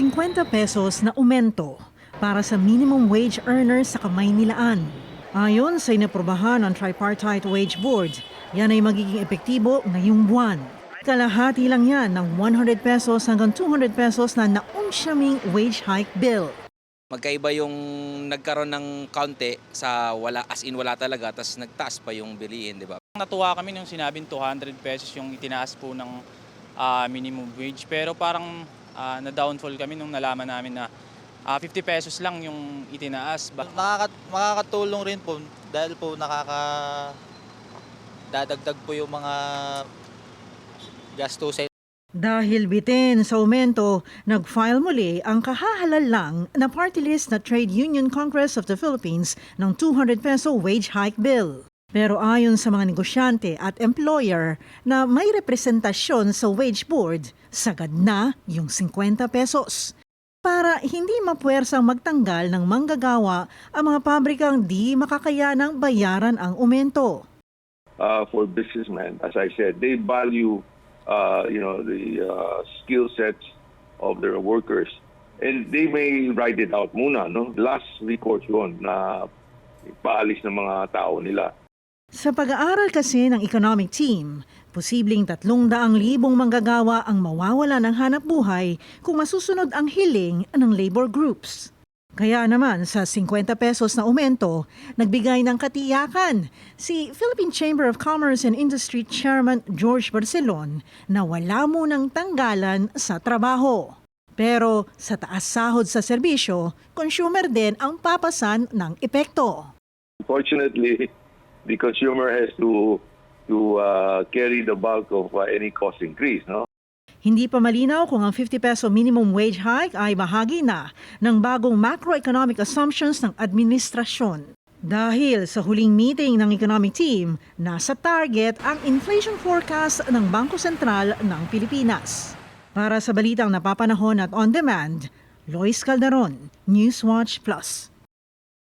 50 pesos na umento para sa minimum wage earners sa Kamaynilaan. Ayon sa inaprobahan ng Tripartite Wage Board, yan ay magiging epektibo ngayong buwan. Kalahati lang yan ng 100 pesos hanggang 200 pesos na naunsyaming wage hike bill. Magkaiba yung nagkaroon ng kaunti sa wala as in wala talaga tapos nagtaas pa yung bilihin, di ba? Natuwa kami nung sinabing 200 pesos yung itinaas po ng ah, minimum wage. Pero parang ah, na-downfall kami nung nalaman namin na ah, 50 pesos lang yung itinaas. Makaka, makakatulong rin po dahil po nakaka dadagdag po yung mga gastusin Dahil bitin sa aumento, nag-file muli ang kahahalal lang na party list na Trade Union Congress of the Philippines ng 200 peso wage hike bill. Pero ayon sa mga negosyante at employer na may representasyon sa wage board, sagad na yung 50 pesos. Para hindi mapuwersang magtanggal ng manggagawa ang mga pabrikang di makakayanang bayaran ang aumento. uh, for businessmen. As I said, they value, uh, you know, the uh, skill sets of their workers, and they may ride it out muna, no? Last recourse yun na paalis ng mga tao nila. Sa pag-aaral kasi ng economic team, posibleng 300,000 manggagawa ang mawawala ng hanap buhay kung masusunod ang hiling ng labor groups. Kaya naman sa 50 pesos na aumento, nagbigay ng katiyakan si Philippine Chamber of Commerce and Industry Chairman George Barcelon na wala munang tanggalan sa trabaho. Pero sa taas sahod sa serbisyo, consumer din ang papasan ng epekto. Unfortunately, the consumer has to to uh, carry the bulk of uh, any cost increase, no? Hindi pa malinaw kung ang 50 peso minimum wage hike ay bahagi na ng bagong macroeconomic assumptions ng administrasyon. Dahil sa huling meeting ng economic team, nasa target ang inflation forecast ng Bangko Sentral ng Pilipinas. Para sa balitang napapanahon at on demand, Lois Calderon, Newswatch Plus.